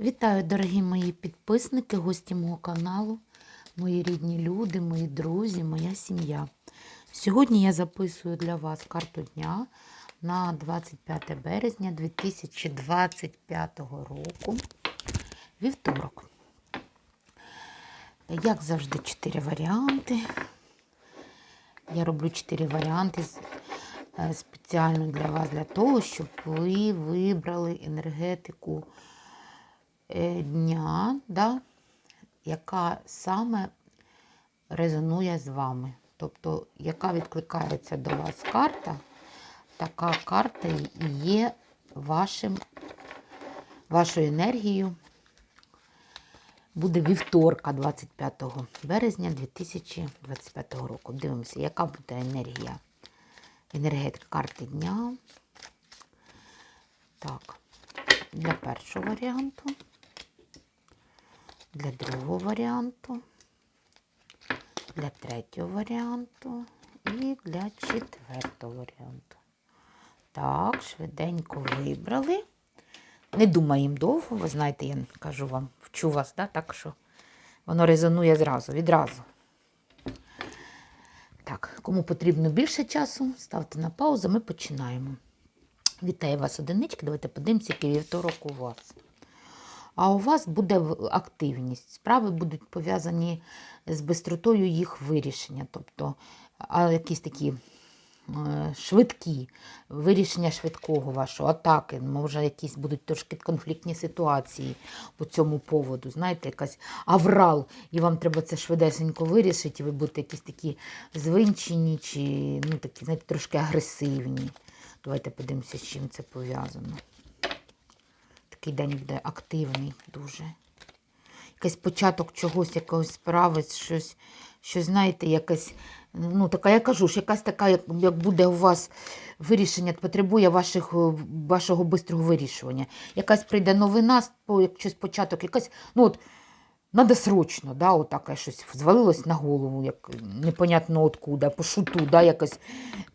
Вітаю, дорогі мої підписники, гості мого каналу, мої рідні люди, мої друзі, моя сім'я. Сьогодні я записую для вас карту дня на 25 березня 2025 року. Вівторок. Як завжди, 4 варіанти. Я роблю 4 варіанти е, спеціально для вас, для того, щоб ви вибрали енергетику дня, да, яка саме резонує з вами. Тобто, яка відкликається до вас карта, така карта і є вашим, вашою енергією. Буде вівторка 25 березня 2025 року. Дивимося, яка буде енергія. Енергетика карти дня. Так, для першого варіанту, для другого варіанту, для третього варіанту і для четвертого варіанту. Так, швиденько вибрали. Не думаємо довго, ви знаєте, я кажу вам, вчу вас, да? так що воно резонує зразу, відразу. Так, кому потрібно більше часу, ставте на паузу, ми починаємо. Вітаю вас, одинички. Давайте подивимося, який вівторок у вас. А у вас буде активність. Справи будуть пов'язані з бистротою їх вирішення. Тобто, якісь такі е, швидкі, вирішення швидкого вашого, атаки, може, якісь будуть трошки конфліктні ситуації по цьому поводу. Знаєте, якась аврал, і вам треба це швидесенько вирішити, і ви будете якісь такі звинчені, чи ну, такі, знаєте, трошки агресивні. Давайте подивимося, з чим це пов'язано. Такий день буде активний дуже. Якийсь початок чогось, якогось справи, щось, щось знаєте, якась, ну, така, я кажу, що якась така, як, як буде у вас вирішення, потребує ваших, вашого бистрого вирішування. Якась прийде новина, щось початок, якась, ну от, Надо срочно, да, отаке щось звалилось на голову, як непонятно откуда, по шуту, да, якось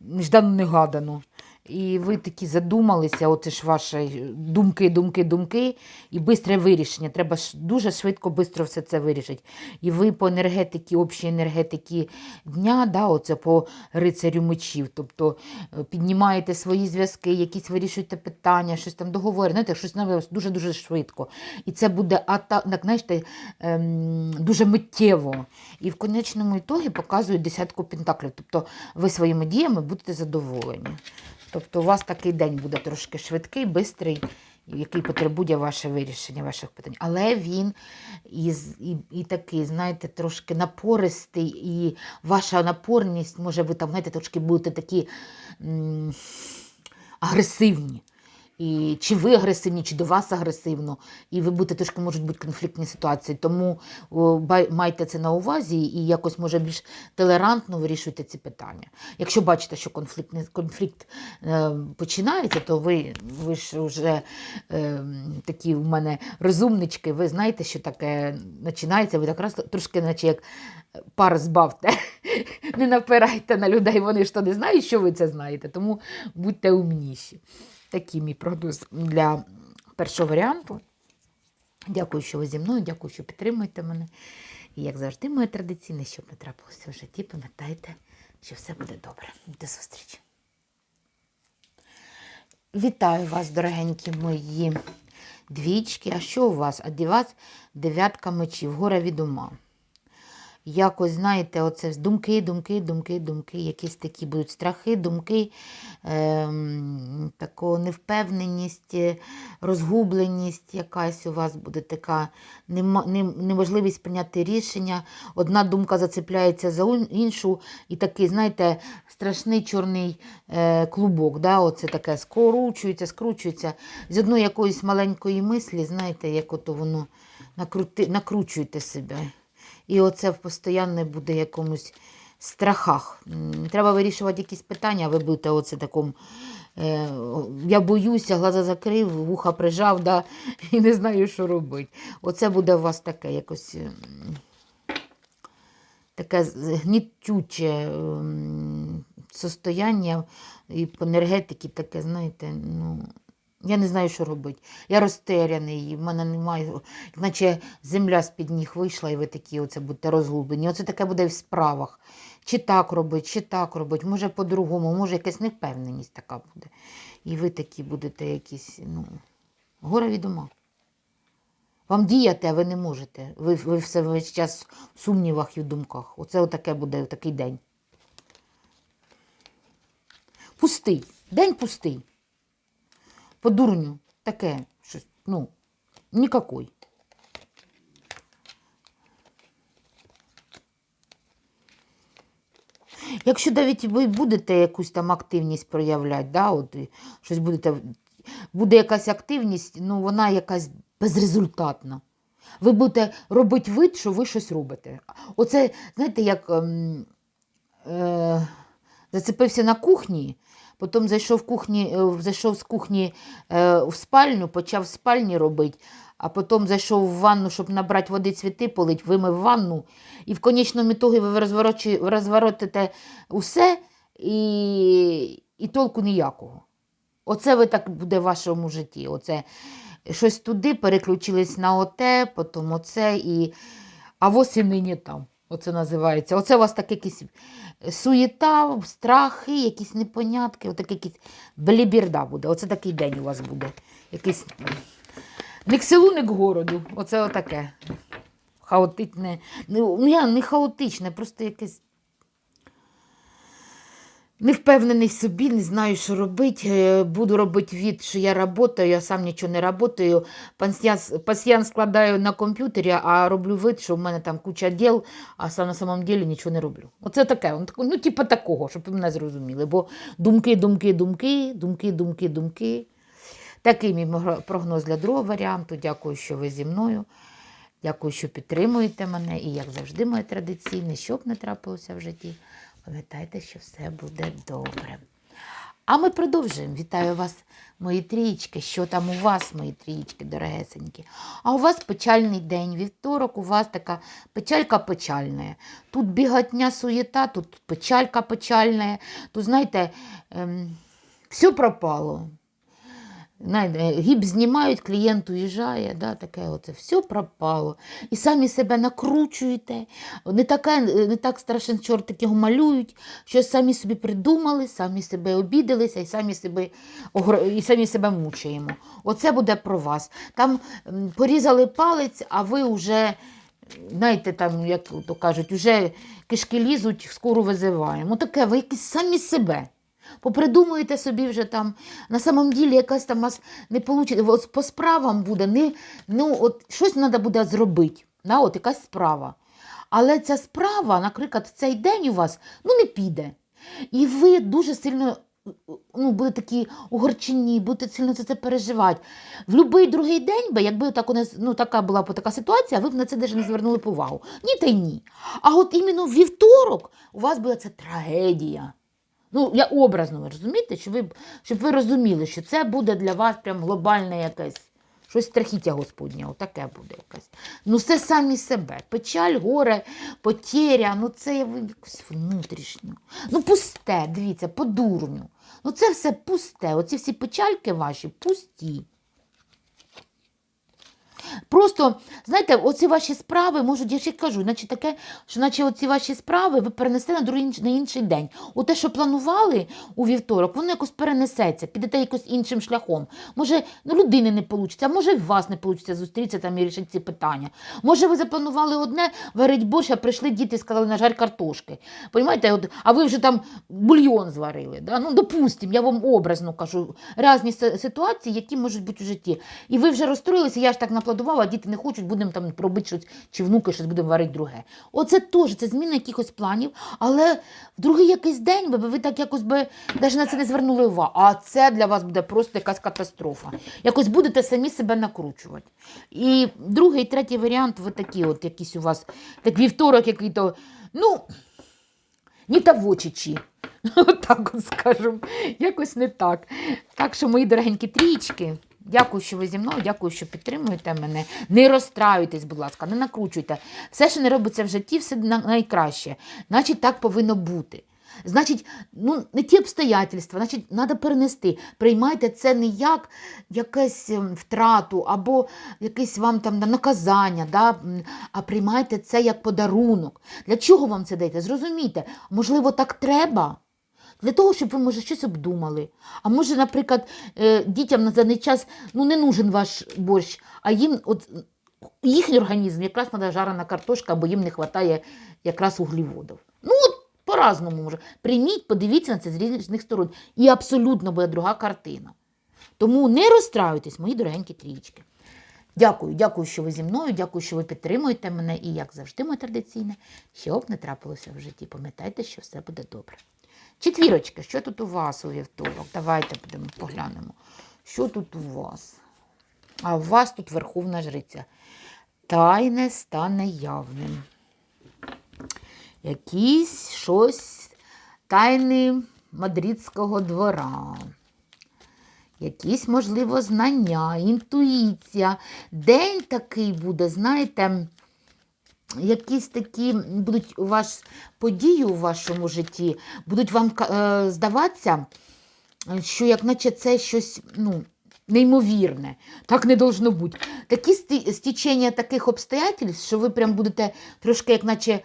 неждано-негадано. І ви такі задумалися, оце ж ваші думки, думки, думки, і швидке вирішення. Треба дуже швидко, швидко все це вирішити. І ви по енергетиці, общій енергетиці дня, да, оце по рицарю мечів, тобто е, піднімаєте свої зв'язки, якісь вирішуєте питання, щось там договорите, знаєте, щось нове дуже-дуже швидко. І це буде так, знаєте, ем, дуже миттєво. І в конечному ітогі показують десятку пентаклів. Тобто ви своїми діями будете задоволені. Тобто у вас такий день буде трошки швидкий, бистрий, який потребує ваше вирішення ваших питань. Але він і, і, і такий, знаєте, трошки напористий, і ваша напорність, може, ви там, знаєте, трошки будете такі м, агресивні. І чи ви агресивні, чи до вас агресивно, і ви будете трошки можуть бути конфліктні ситуації. Тому майте це на увазі і якось може більш толерантно вирішуйте ці питання. Якщо бачите, що конфлікт, конфлікт е, починається, то ви, ви ж вже е, такі у мене розумнички, ви знаєте, що таке починається, ви якраз трошки, наче як пар збавте. Не напирайте на людей, вони ж то не знають, що ви це знаєте, тому будьте умніші. Такий мій прогноз для першого варіанту. Дякую, що ви зі мною, дякую, що підтримуєте мене. І як завжди, моє традиційне, щоб не трапилося в житті, пам'ятайте, що все буде добре. До зустрічі. Вітаю вас, дорогенькі мої двічки. А що у вас? А вас дев'ятка мечів, горе від ума. Якось, знаєте, оце думки, думки, думки, думки, якісь такі будуть страхи, думки, ем, таку невпевненість, е, розгубленість якась у вас буде така неможливість прийняти рішення. Одна думка зацепляється за іншу, і такий, знаєте, страшний чорний е, клубок. Да? Оце таке скручується, скручується. З одної якоїсь маленької мислі, знаєте, як ото воно накрути, накручуєте себе. І оце постійно буде якомусь страхах. Треба вирішувати якісь питання, ви будете оце такому. Е, я боюся, глаза закрив, вуха прижав, да, і не знаю, що робити. Оце буде у вас таке якось ем, таке гнітюче ем, состояння і по енергетиці таке, знаєте, ну, Я не знаю, що робити. Я розтеряний, в мене немає, наче земля з-під ніг вийшла, і ви такі оце будете розгублені. Оце таке буде в справах. Чи так робить, чи так робить, може по-другому, може якась невпевненість така буде. І ви такі будете якісь, ну, горе від ума. Вам діяти, а ви не можете. Ви, ви все весь час в сумнівах і в думках. Оце отаке буде такий день. Пустий. День пустий. По дурню. Таке. Щось, ну, нікакой. Якщо навіть ви будете якусь там активність проявляти, да, от, щось будете, буде якась активність, ну вона якась безрезультатна. Ви будете робити вид, що ви щось робите. Оце, знаєте, як ем, е, зацепився на кухні, потім зайшов, в кухні, е, зайшов з кухні е, в спальню, почав в спальні робити, а потім зайшов в ванну, щоб набрати води, цвіти полить, вимив ванну, і в конечному ітогі ви розворотите усе і, і толку ніякого. Оце ви так буде в вашому житті. Оце щось туди переключились на оте, потім оце і. А нині там. Оце називається. Оце у вас таке якісь суєта, страхи, якісь непонятки, отак якісь белібірда буде. Оце такий день у вас буде. Якийсь не к селу, не к городу. Оце отаке. Хаотичне. Ну, я не хаотичне, просто якесь. Не впевнений в собі, не знаю, що робити. Буду робити від, що я працюю, я сам нічого не працюю. Пасьянс складаю на комп'ютері, а роблю вид, що в мене там куча діл, а сам на самом деле нічого не роблю. Оце таке, ну, типу такого, щоб ви мене зрозуміли. Бо думки, думки, думки, думки, думки, думки. Такий мій прогноз для другого варіанту. Дякую, що ви зі мною. Дякую, що підтримуєте мене. І, як завжди, моє традиційне, що б не трапилося в житті, пам'ятайте, що все буде добре. А ми продовжуємо. Вітаю вас, мої трієчки. Що там у вас, мої трієчки, дорогесенькі? А у вас печальний день. Вівторок у вас така печалька печальна. Тут бігатня суєта, тут печалька печальна. Тут, знаєте, ем, все пропало. Гіп знімають, клієнт уїжджає, да, таке оце все пропало. І самі себе накручуєте. Не, таке, не так страшен чорт, його малюють, що самі собі придумали, самі себе обідалися і самі себе, і самі себе мучаємо. Оце буде про вас. Там порізали палець, а ви вже, знаєте, там, як то кажуть, вже кишки лізуть, скоро визиваємо. Таке, ви якісь самі себе. Попридумуєте собі вже там, на самом ділі якась там вас не вийде. По справам буде, не, ну, от щось треба буде зробити. Да, от якась справа. Але ця справа, наприклад, цей день у вас ну, не піде. І ви дуже сильно ну, будете такі огорчені, будете сильно за це переживати. В будь-який другий день, би, якби так ну, така була б така ситуація, ви б на це навіть не звернули б увагу. Ні та й ні. А от іменно вівторок у вас буде це трагедія. Ну, я образно, ви розумієте, щоб ви, щоб ви розуміли, що це буде для вас прям глобальне якесь щось страхіття Господнє, отаке буде якесь. Ну, це самі себе. Печаль, горе, потеря, ну це якось внутрішньо. Ну, пусте, дивіться, по дурню. Ну, це все пусте. Оці всі печальки ваші пусті. Просто, знаєте, оці ваші справи можуть, я ще кажу, наче таке, що наче оці ваші справи ви перенесете на другий на інший день. У те, що планували у вівторок, воно якось перенесеться, підете якось іншим шляхом. Може, ну, людини не вийде, може, в вас не вийде зустрітися там і рішити ці питання. Може, ви запланували одне, варить борщ, а прийшли діти і сказали, на жаль, картошки. Понімаєте, от, а ви вже там бульйон зварили. Да? Ну, допустимо, я вам образно кажу, різні ситуації, які можуть бути у житті. І ви вже розстроїлися, я ж так наплодувала, а діти не хочуть, будемо там робити щось, чи внуки щось будемо варити друге. Оце теж, це зміна якихось планів, але в другий якийсь день ви, ви так якось би навіть на це не звернули увагу. А це для вас буде просто якась катастрофа. Якось будете самі себе накручувати. І другий, третій варіант, ви такі, от якісь у вас, так вівторок, який то, ну, не тавочичі. Так от скажемо, якось не так. Так що, мої дорогенькі трічки, дякую, що ви зі мною, дякую, що підтримуєте мене. Не розстраюйтесь, будь ласка, не накручуйте. Все, що не робиться в житті, все найкраще. Значить, так повинно бути. Значить, ну, не ті обстоятельства, значить, треба перенести. Приймайте це не як якесь ем, втрату або якесь вам там наказання, да? а приймайте це як подарунок. Для чого вам це даєте? Зрозумійте, можливо, так треба. Для того, щоб ви, може, щось обдумали. А може, наприклад, е, дітям на даний час ну, не нужен ваш борщ, а їм от, їхній організм якраз треба жарена картошка, або їм не вистачає якраз углеводів. Ну, от по-разному може. Прийміть, подивіться на це з різних сторон. І абсолютно буде друга картина. Тому не розстраюйтесь, мої дорогенькі трієчки. Дякую, дякую, що ви зі мною, дякую, що ви підтримуєте мене. І, як завжди, моє традиційне, що б не трапилося в житті, пам'ятайте, що все буде добре. Четвірочка, що тут у вас у вівторок? Давайте будемо поглянемо. Що тут у вас? А у вас тут Верховна Жриця. Тайне стане явним. Якісь щось тайни мадридського двора. Якісь, можливо, знання, інтуїція. День такий буде, знаєте, якісь такі будуть у вас події у вашому житті, будуть вам е, здаватися, що як наче це щось ну, неймовірне. Так не должно бути. Такі стічення таких обстоятельств, що ви прям будете трошки, як наче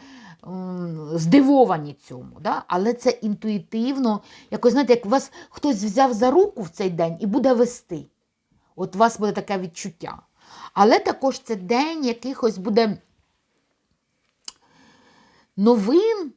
здивовані цьому. Да? Але це інтуїтивно, якось, знаєте, як вас хтось взяв за руку в цей день і буде вести. От у вас буде таке відчуття. Але також це день якихось буде новин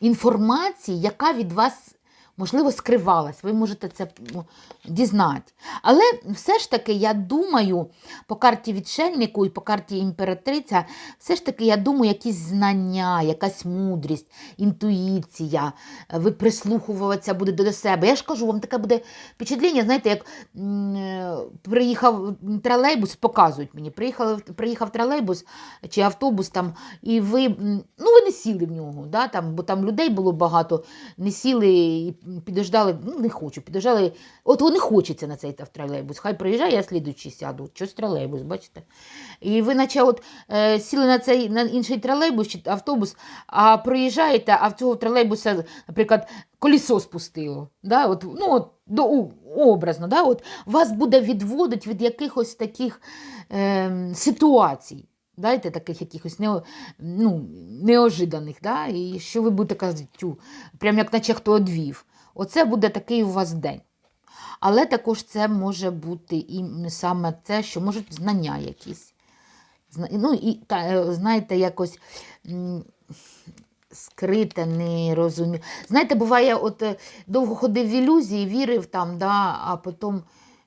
інформації, яка від вас, можливо, скривалась. Ви можете це ну, дізнати. Але все ж таки, я думаю, по карті відшельнику і по карті імператриця, все ж таки, я думаю, якісь знання, якась мудрість, інтуїція, ви прислухуватися будете до себе. Я ж кажу, вам таке буде впечатлення, знаєте, як е, приїхав тролейбус, показують мені, приїхав, приїхав тролейбус чи автобус там, і ви, ну, ви не сіли в нього, да, там, бо там людей було багато, не сіли підождали, ну, не хочу, підождали. От не хочеться на цей тролейбус. Хай приїжджає, я слідуючий сяду. Щось тролейбус, бачите? І ви наче от е, сіли на цей на інший тролейбус чи автобус, а проїжджаєте, а в цього тролейбуса, наприклад, колесо спустило. Да? От, ну, от, до, образно, да? от, вас буде відводити від якихось таких е, ситуацій. Дайте таких якихось не, ну, неожиданих, да? і що ви будете казати, тю, прям як наче хто одвів. Оце буде такий у вас день. Але також це може бути і саме це, що можуть знання якісь. Ну, і, та, е, знаєте, якось скрите, не розумію. Знаєте, буває, от е, довго ходив в ілюзії, вірив там, да, а потім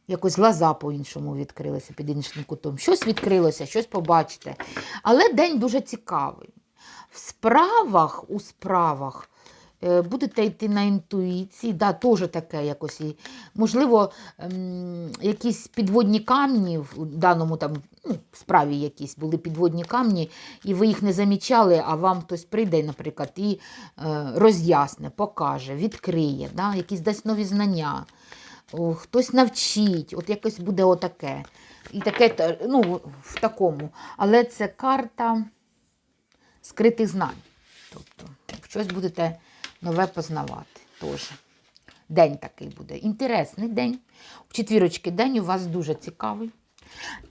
якось глаза по-іншому відкрилися під іншим кутом. Щось відкрилося, щось побачите. Але день дуже цікавий. В справах, у справах будете йти на інтуїції, да, теж таке якось. Можливо, ем, якісь підводні камні в даному там, ну, справі якісь були підводні камні, і ви їх не замічали, а вам хтось прийде, наприклад, і е, роз'ясне, покаже, відкриє, да, якісь дасть нові знання, хтось навчить, от якось буде отаке. І таке, ну, в такому. Але це карта скритих знань. Тобто, щось будете нове познавати теж. День такий буде. Інтересний день. У четвірочки день у вас дуже цікавий.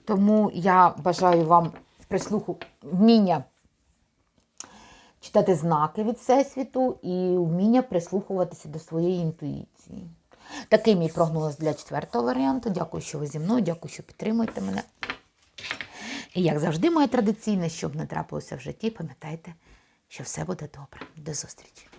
Тому я бажаю вам прислуху вміння читати знаки від Всесвіту і вміння прислухуватися до своєї інтуїції. Такий мій прогноз для четвертого варіанту. Дякую, що ви зі мною, дякую, що підтримуєте мене. І як завжди, моє традиційне, щоб не трапилося в житті, пам'ятайте, що все буде добре. До зустрічі!